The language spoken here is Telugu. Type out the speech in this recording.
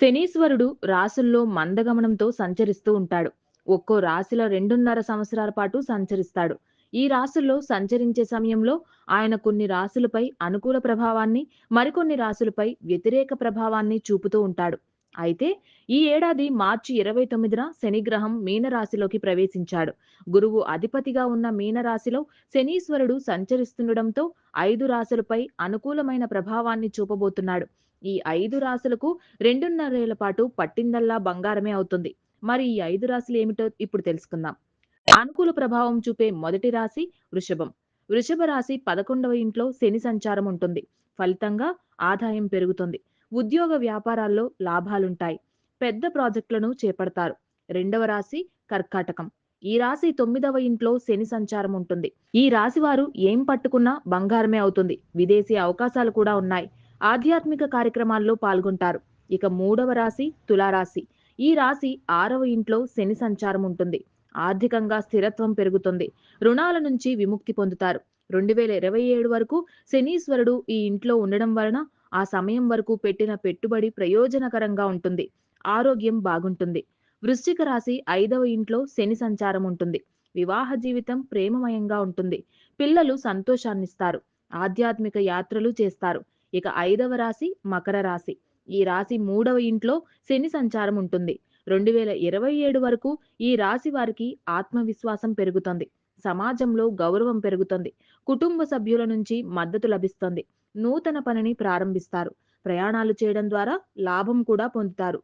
శనీశ్వరుడు రాసుల్లో మందగమనంతో సంచరిస్తూ ఉంటాడు. ఒక్కో రాశిలో రెండున్నర సంవత్సరాల పాటు సంచరిస్తాడు. ఈ రాసుల్లో సంచరించే సమయంలో ఆయన కొన్ని రాసులపై అనుకూల ప్రభావాన్ని, మరికొన్ని రాసులపై వ్యతిరేక ప్రభావాన్ని చూపుతూ ఉంటాడు. అయితే ఈ ఏడాది మార్చి 29న శనిగ్రహం మీనరాశిలోకి ప్రవేశించాడు. గురువు అధిపతిగా ఉన్న మీనరాశిలో శనీశ్వరుడు సంచరిస్తుండడంతో ఐదు రాశులపై అనుకూలమైన ప్రభావాన్ని చూపబోతున్నాడు. ఈ ఐదు రాశులకు రెండున్నరేళ్ళ పాటు పట్టిందల్లా బంగారమే అవుతుంది. మరి ఈ ఐదు రాశులు ఏమిటో ఇప్పుడు తెలుసుకుందాం. అనుకూల ప్రభావం చూపే మొదటి రాశి వృషభం. వృషభ రాశి పదకొండవ ఇంట్లో శని సంచారం ఉంటుంది. ఫలితంగా ఆదాయం పెరుగుతుంది. ఉద్యోగ వ్యాపారాల్లో లాభాలుంటాయి. పెద్ద ప్రాజెక్టులను చేపడతారు. రెండవ రాశి కర్కాటకం. ఈ రాశి తొమ్మిదవ ఇంట్లో శని సంచారం ఉంటుంది. ఈ రాశి వారు ఏం పట్టుకున్నా బంగారమే అవుతుంది. విదేశీ అవకాశాలు కూడా ఉన్నాయి. ఆధ్యాత్మిక కార్యక్రమాల్లో పాల్గొంటారు. ఇక మూడవ రాశి తులారాశి. ఈ రాశి ఆరవ ఇంట్లో శని సంచారం ఉంటుంది. ఆర్థికంగా స్థిరత్వం పెరుగుతుంది. రుణాల నుంచి విముక్తి పొందుతారు. 2027 వరకు శనీశ్వరుడు ఈ ఇంట్లో ఉండడం వలన ఆ సమయం వరకు పెట్టిన పెట్టుబడి ప్రయోజనకరంగా ఉంటుంది. ఆరోగ్యం బాగుంటుంది. వృశ్చిక రాశి ఐదవ ఇంట్లో శని సంచారం ఉంటుంది. వివాహ జీవితం ప్రేమమయంగా ఉంటుంది. పిల్లలు సంతోషాన్నిస్తారు. ఆధ్యాత్మిక యాత్రలు చేస్తారు. ఇక ఐదవ రాశి మకర రాశి. ఈ రాశి మూడవ ఇంట్లో శని సంచారం ఉంటుంది. 2027 వరకు ఈ రాశి వారికి ఆత్మవిశ్వాసం పెరుగుతుంది. సమాజంలో గౌరవం పెరుగుతుంది. కుటుంబ సభ్యుల నుంచి మద్దతు లభిస్తుంది. నూతన పనిని ప్రారంభిస్తారు. ప్రయాణాలు చేయడం ద్వారా లాభం కూడా పొందుతారు.